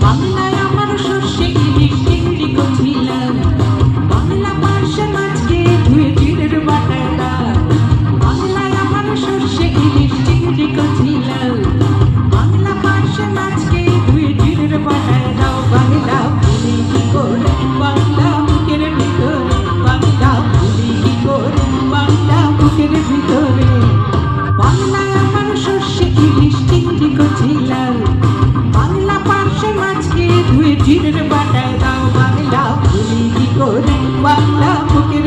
Amen. ধুয়ে চিরের বাটায় দাও বাংলা ভুলি কি করে বাংলা বুকের